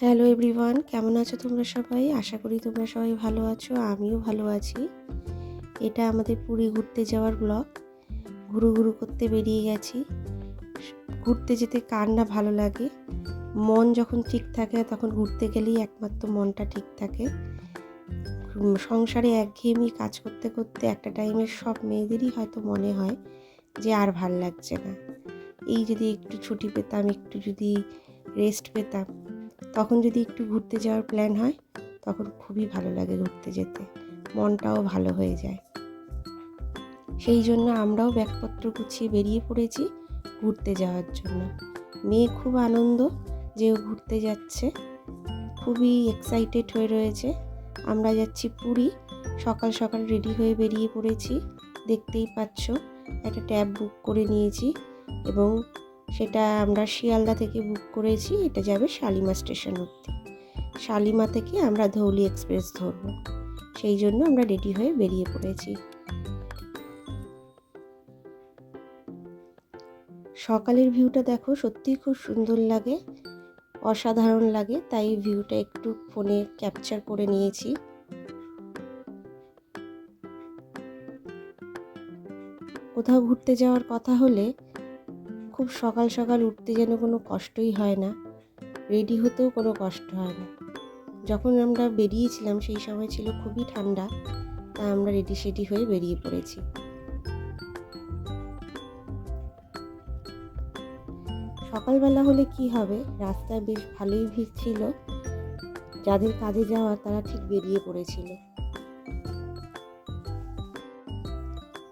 Hello everyone, কেমন আছো তোমরা সবাই? আশা করি তোমরা সবাই ভালো আছো, আমিও ভালো আছি। এটা আমাদের পুরী ঘুরতে যাওয়ার ব্লগ। ঘুরু ঘুরু করতে বেরিয়ে গেছি। ঘুরতে যেতে কার না ভালো লাগে? মন যখন ঠিক থাকে তখন ঘুরতে গেলেই একমাত্র মনটা ঠিক থাকে। সংসারে একঘেয়েমি কাজ করতে করতে একটা টাইমে সব মেয়েদেরই হয়তো মনে হয় যে আর ভালো লাগছে না। এই যদি একটু ছুটি পেতাম, একটু যদি রেস্ট পেতাম তখন যদি একটু ঘুরতে যাওয়ার প্ল্যান হয়, তখন খুবই ভালো লাগে ঘুরতে যেতে। মনটাও ভালো হয়ে যায়। সেই জন্য আমরাও ব্যাগপত্র গুছিয়ে বেরিয়ে পড়েছি ঘুরতে যাওয়ার জন্য। মেয়ে খুব আনন্দ যে ও ঘুরতে যাচ্ছে। খুবই এক্সাইটেড হয়ে রয়েছে। আমরা যাচ্ছি পুরী। সকাল সকাল রেডি হয়ে বেরিয়ে পড়েছি। দেখতেই পাচ্ছ, একটা ট্যাব বুক করে নিয়েছি এবং সেটা আমরা শিয়ালদা থেকে বুক করেছি, এটা যাবে শালিমা স্টেশন অব্দি শালিমা থেকে আমরা ধৌলি এক্সপ্রেস ধরবো। সেই জন্য আমরা রেডি হয়ে বেরিয়ে পড়েছি। সকালের ভিউটা দেখো, সত্যিই খুব সুন্দর লাগে। অসাধারণ লাগে, তাই ভিউটা একটু ফোনে ক্যাপচার করে নিয়েছি। কোথাও ঘুরতে যাওয়ার কথা হলে খুব সকাল সকাল উঠতে যেন কোনো কষ্টই হয় না। রেডি হতেও কোনো কষ্ট হয় না। যখন আমরা বেরিয়েছিলাম, সেই সময় ছিল খুবই ঠান্ডা তা আমরা রেডি সেডি হয়ে বেরিয়ে পড়েছি। সকালবেলা হলে কি হবে? রাস্তায় বেশ ভালোই ভিড় ছিল। যাদের কাজে যাওয়া, তারা ঠিক বেরিয়ে পড়েছিল।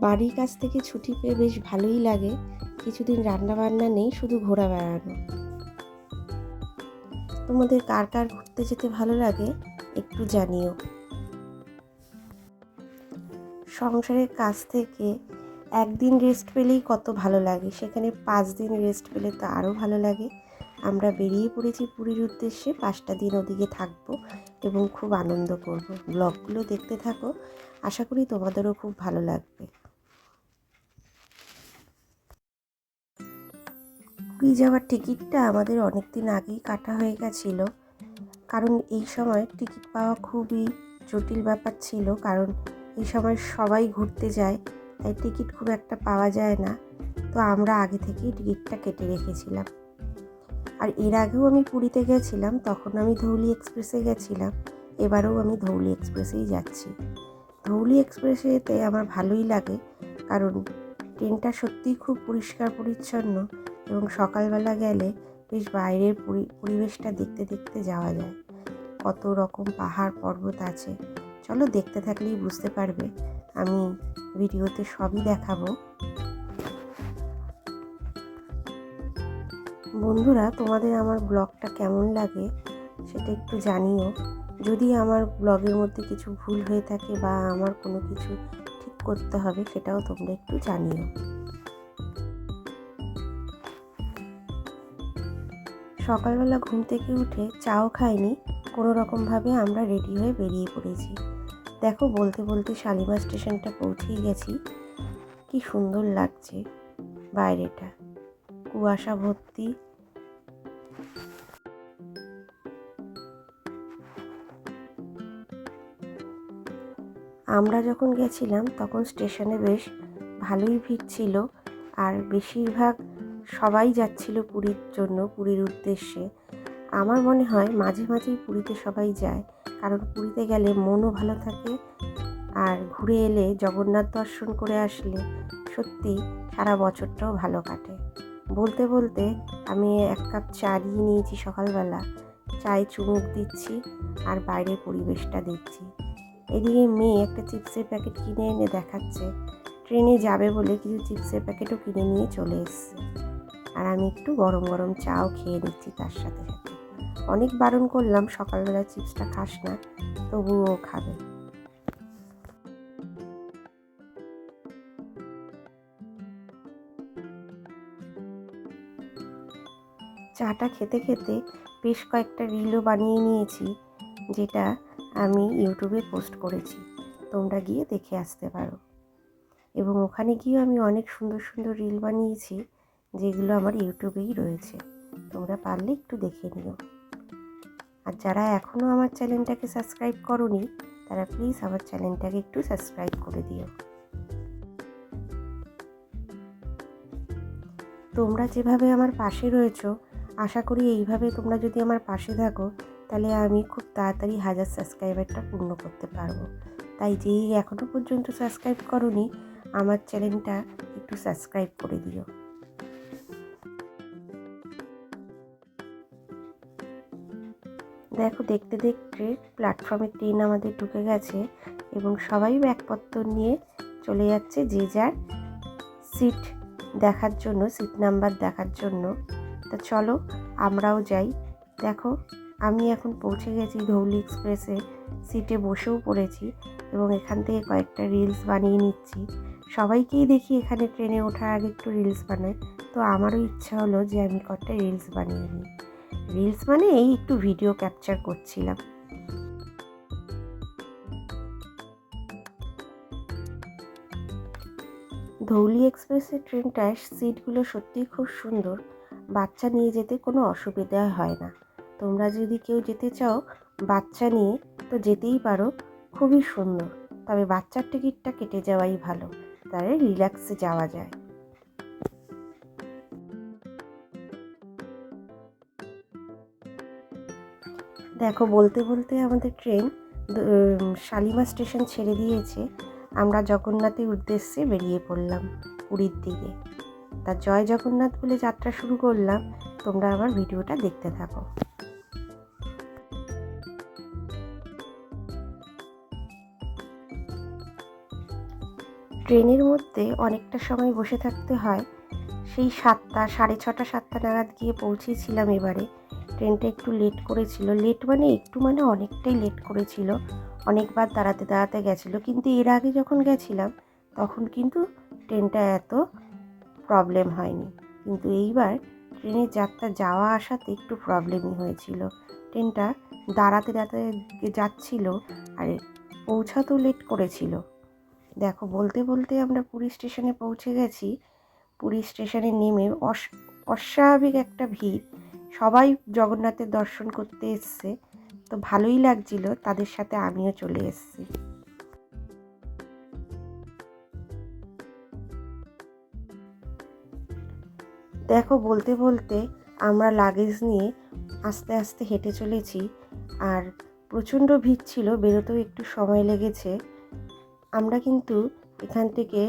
বাড়ির কাছ থেকে ছুটি পেয়ে বেশ ভালোই লাগে। কিছুদিন রান্না বান্না নেই, শুধু ঘোরা বেড়ানো। তোমাদের কার কার ঘুরতে যেতে ভালো লাগে, একটু জানিও। সংসারের কাছ থেকে একদিন রেস্ট পেলেই কত ভালো লাগে, সেখানে পাঁচ দিন রেস্ট পেলে তো আরও ভালো লাগে। আমরা বেরিয়ে পড়েছি পুরীর উদ্দেশ্যে, পাঁচটা দিন ওদিকে থাকব এবং খুব আনন্দ করব। ব্লগগুলো দেখতে থাকো, আশা করি তোমাদেরও খুব ভালো লাগবে। পুরী যাওয়ার টিকিটটা আমাদের অনেক দিন আগেই কাটা হয়ে গেছিল। কারণ এই সময় টিকিট পাওয়া খুবই জটিল ব্যাপার ছিল, কারণ এই সময় সবাই ঘুরতে যায়, তাই টিকিট খুব একটা পাওয়া যায় না। তো আমরা আগে থেকেই টিকিটটা কেটে রেখেছিলাম। আর এর আগেও আমি পুরীতে গেছিলাম, তখন আমি ধৌলি এক্সপ্রেসে গেছিলাম, এবারেও আমি ধৌলি এক্সপ্রেসেই যাচ্ছি। ধৌলি এক্সপ্রেসেতে আমার ভালোই লাগে, কারণ ট্রেনটা সত্যিই খুব পরিষ্কার পরিচ্ছন্ন এবং সকালবেলা গেলে বেশ বাইরের পরিবেশটা দেখতে দেখতে যাওয়া যায়। কত রকম পাহাড় পর্বত আছে। চলো দেখতে থাকলেই বুঝতে পারবে। আমি ভিডিওতে সবই দেখাবো। বন্ধুরা, তোমাদের আমার ব্লগটা কেমন লাগে সেটা একটু জানিও। যদি আমার ব্লগের মধ্যে কিছু ভুল হয়ে থাকে বা আমার কোনো কিছু ঠিক করতে হবে সেটাও তোমরা একটু জানিও। সকালবেলা ঘুম থেকে উঠে চাও খাইনি, কোনো রকমভাবে আমরা রেডি হয়ে বেরিয়ে পড়েছি। দেখো, বলতে বলতে শালিমা স্টেশনটা পৌঁছেই গেছি। কি সুন্দর লাগছে বাইরেটা। কুয়াশা ভর্তি। আমরা যখন গেছিলাম, তখন স্টেশনে বেশ ভালোই ভিড় ছিল, আর বেশিরভাগ সবাই যাচ্ছিল পুরীর জন্য, পুরীর উদ্দেশ্যে। আমার মনে হয় মাঝে মাঝেই পুরীতে সবাই যায়, কারণ পুরীতে গেলে মনও ভালো থাকে আর ঘুরে এলে জগন্নাথ দর্শন করে আসলে সত্যি সারা বছরটাও ভালো কাটে। বলতে বলতে আমি এক কাপ চা নিয়ে নিয়েছি সকালবেলা। চায়ে চুমুক দিচ্ছি আর বাইরের পরিবেশটা দেখছি। এদিকে মেয়ে একটা চিপসের প্যাকেট কিনে এনে দেখাচ্ছে। ট্রেনে যাবে বলে কিছু চিপসের প্যাকেটও কিনে নিয়ে চলে এসছে। আর আমি একটু গরম গরম চাও খেয়ে নিচ্ছি তার সাথে সাথে। অনেক বারণ করলাম, সকালবেলা চিপসটা খাস না, তবুও খাবে। চাটা খেতে খেতে বেশ কয়েকটা রিলও বানিয়ে নিয়েছি, যেটা আমি ইউটিউবে পোস্ট করেছি। তোমরা গিয়ে দেখে আসতে পারো। এবং ওখানে গিয়েও আমি অনেক সুন্দর সুন্দর রিল বানিয়েছি। যেগুলো আমার ইউটিউবেই রয়েছে। তোমরা পারলে একটু দেখে নিও। আর যারা এখনও আমার চ্যানেলটাকে সাবস্ক্রাইব করনি, তারা প্লিজ আমার চ্যানেলটাকে একটু সাবস্ক্রাইব করে দিও। তোমরা যেভাবে আমার পাশে রয়েছো, আশা করি এইভাবে তোমরা যদি আমার পাশে থাকো, তাহলে আমি খুব তাড়াতাড়ি হাজার সাবস্ক্রাইবারটা পূর্ণ করতে পারব। তাই যেই এখনও পর্যন্ত সাবস্ক্রাইব করনি, আমার চ্যানেলটা একটু সাবস্ক্রাইব করে দিও। দেখো, দেখতে দেখতে প্ল্যাটফর্মে ট্রেন আমাদের ঢুকে গেছে এবং সবাই ব্যাগপত্র নিয়ে চলে যাচ্ছে যে যার সিট দেখার জন্য সিট নাম্বার দেখার জন্য। তা চলো, আমরাও যাই। দেখো, আমি এখন পৌঁছে গেছি ধৌলি এক্সপ্রেসে সিটে বসেও পড়েছি এবং এখান থেকে কয়েকটা রিলস বানিয়ে নিচ্ছি। সবাইকেই দেখি এখানে ট্রেনে ওঠার আগে একটু রিলস বানায়। তো আমারও ইচ্ছা হলো যে আমি কয়েকটা রিলস বানিয়ে নিই। রিলস মানে এই একটু ভিডিও ক্যাপচার করছিলাম। ধৌলি এক্সপ্রেসের ট্রেনটায় সিটগুলো সত্যিই খুব সুন্দর। বাচ্চা নিয়ে যেতে কোনো অসুবিধা হয় না। তোমরা যদি কেউ যেতে চাও, বাচ্চা নিয়ে তো যেতেই পারো। খুবই সুন্দর। তবে বাচ্চার টিকিটটা কেটে যাওয়াই ভালো। তাহলে রিল্যাক্সে যাওয়া যায়। দেখো, বলতে বলতে আমাদের ট্রেন শালিমা স্টেশন ছেড়ে দিয়েছে। আমরা জগন্নাথের উদ্দেশ্যে বেরিয়ে পড়লাম পুরীর দিকে। তা জয় জগন্নাথ বলে যাত্রা শুরু করলাম। তোমরা আমার ভিডিওটা দেখতে থাকো। ট্রেনের মধ্যে অনেকটা সময় বসে থাকতে হয়। সেই সাতটা, সাড়ে ছটা, সাতটা নাগাদ গিয়ে পৌঁছেছিলাম এবারে। ট্রেনটা একটু লেট করেছিল। লেট মানে একটু মানে অনেকটাই লেট করেছিল। অনেকবার দাঁড়াতে দাঁড়াতে গেছিল। কিন্তু এর আগে যখন গেছিলাম, তখন কিন্তু ট্রেনটা এত প্রবলেম হয়নি। কিন্তু এইবার ট্রেনের যাত্রা যাওয়া আসাতে একটু প্রবলেমই হয়েছিল। ট্রেনটা দাঁড়াতে দাঁড়াতে যাচ্ছিল আর পৌঁছাতেও লেট করেছিল। দেখো, বলতে বলতে আমরা পুরী স্টেশনে পৌঁছে গেছি। পুরী স্টেশনে নেমে অস, অস্বাভাবিক একটা ভিড়। সবাই জগন্নাথের দর্শন করতে এসছে। তো ভালোই লাগছিল, তাদের সাথে আমিও চলে এসেছি। দেখো, বলতে বলতে আমরা লাগেজ নিয়ে আস্তে আস্তে হেঁটে চলেছি আর প্রচণ্ড ভিড় ছিল, বেরোতেও একটু সময় লেগেছে। আমরা কিন্তু এখান থেকে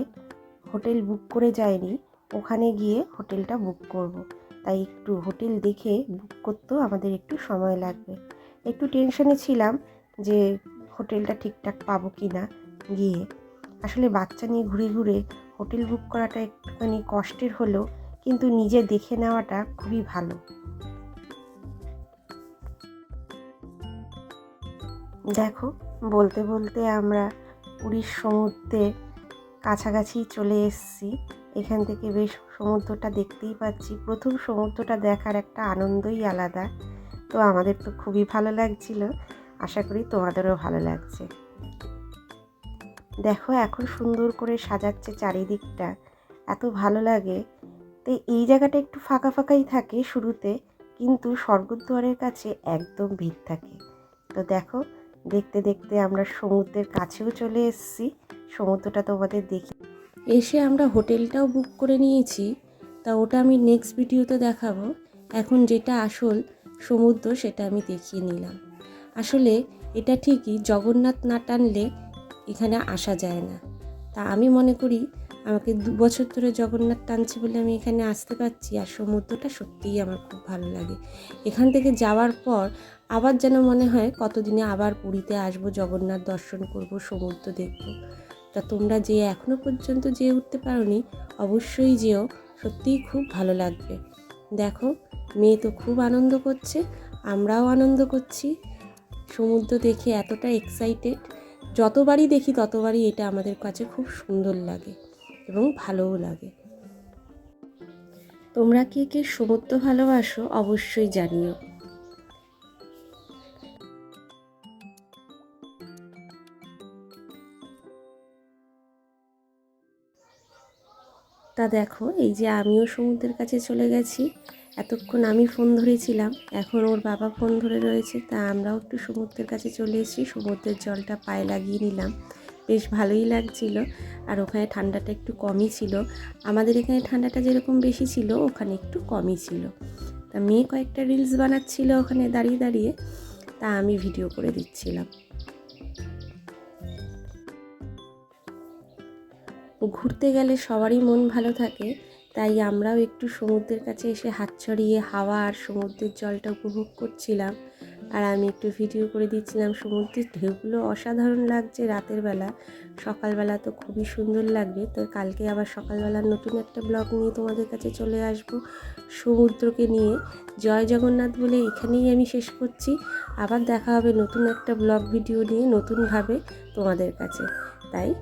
হোটেল বুক করে যাইনি, ওখানে গিয়ে হোটেলটা বুক করব। তাই একটু হোটেল দেখে বুক করতেও আমাদের একটু সময় লাগবে। একটু টেনশনে ছিলাম যে হোটেলটা ঠিকঠাক পাবো কি না গিয়ে। আসলে বাচ্চা নিয়ে ঘুরে ঘুরে হোটেল বুক করাটা একটুখানি কষ্টের হলেও কিন্তু নিজে দেখে নেওয়াটা খুবই ভালো। দেখো, বলতে বলতে আমরা পুরীর সমুদ্রে কাছাকাছি চলে এসেছি। এখান থেকে বেশ সমুদ্রটা দেখতেই পাচ্ছি। প্রথম সমুদ্রটা দেখার একটা আনন্দই আলাদা। তো আমাদের তো খুবই ভালো লাগছিল। আশা করি তোমাদেরও ভালো লাগছে। দেখো এখন সুন্দর করে সাজাচ্ছে চারিদিকটা। এত ভালো লাগে। তো এই জায়গাটা একটু ফাঁকা ফাঁকাই থাকে শুরুতে, কিন্তু স্বর্গদ্বারের কাছে একদম ভিড় থাকে। তো দেখো, দেখতে দেখতে আমরা সমুদ্রের কাছেও চলে এসেছি। সমুদ্রটা তোমাদের দেখি এসে আমরা হোটেলটাও বুক করে নিয়েছি, তা ওটা আমি নেক্সট ভিডিওতে দেখাবো। এখন যেটা আসল সমুদ্র সেটা আমি দেখিয়ে নিলাম। আসলে এটা ঠিকই জগন্নাথ না টানলে এখানে আসা যায় না। তা আমি মনে করি আমাকে দু বছর ধরে জগন্নাথ টানছে বলে আমি এখানে আসতে পারছি, আর সমুদ্রটা সত্যিই আমার খুব ভালো লাগে। এখান থেকে যাওয়ার পর আবার যেন মনে হয় কতদিনে আবার পুরীতে আসব, জগন্নাথ দর্শন করব, সমুদ্র দেখব। তা তোমরা যে এখনও পর্যন্ত যেয়ে উঠতে পারোনি, অবশ্যই যেও। সত্যিই খুব ভালো লাগবে। দেখো, মেয়ে তো খুব আনন্দ করছে, আমরাও আনন্দ করছি। সমুদ্র দেখে এতটা এক্সাইটেড যতবারই দেখি ততবারই এটা আমাদের কাছে খুব সুন্দর লাগে এবং ভালোও লাগে। তোমরা কে কে সমুদ্র ভালোবাসো অবশ্যই জানিও। তা দেখো, এই যে আমিও সমুদ্রের কাছে চলে গেছি। এতক্ষণ আমি ফোন ধরেছিলাম, এখন ওর বাবা ফোন ধরে রয়েছে, তা আমরাও একটু সমুদ্রের কাছে চলে এসেছি, সমুদ্রের জলটা পায়ে লাগিয়ে নিলাম। বেশ ভালোই লাগছিল, আর ওখানে ঠান্ডাটা একটু কমই ছিল। আমাদের এখানে ঠান্ডাটা যেরকম বেশি ছিল, ওখানে একটু কমই ছিল। তা মেয়ে কয়েকটা রিলস বানাচ্ছিল ওখানে দাঁড়িয়ে দাঁড়িয়ে, তা আমি ভিডিও করে দিচ্ছিলাম। ঘুরতে গেলে সবারই মন ভালো থাকে, তাই আমরাও একটু সমুদ্রের কাছে এসে হাত ছড়িয়ে হাওয়া আর সমুদ্রের জলটা উপভোগ করছিলাম। আর আমি একটু ভিডিও করে দিচ্ছিলাম, সমুদ্রের ঢেউগুলো অসাধারণ লাগছে রাতের বেলা। সকালবেলা তো খুবই সুন্দর লাগবে, তো কালকে আবার সকালবেলা নতুন একটা ব্লগ নিয়ে তোমাদের কাছে চলে আসব সমুদ্রকে নিয়ে। জয় জগন্নাথ বলে এখানেই আমি শেষ করছি, আবার দেখা হবে নতুন একটা ব্লগ ভিডিও নিয়ে নতুনভাবে তোমাদের কাছে। তাই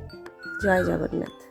জয় জগন্নাথ।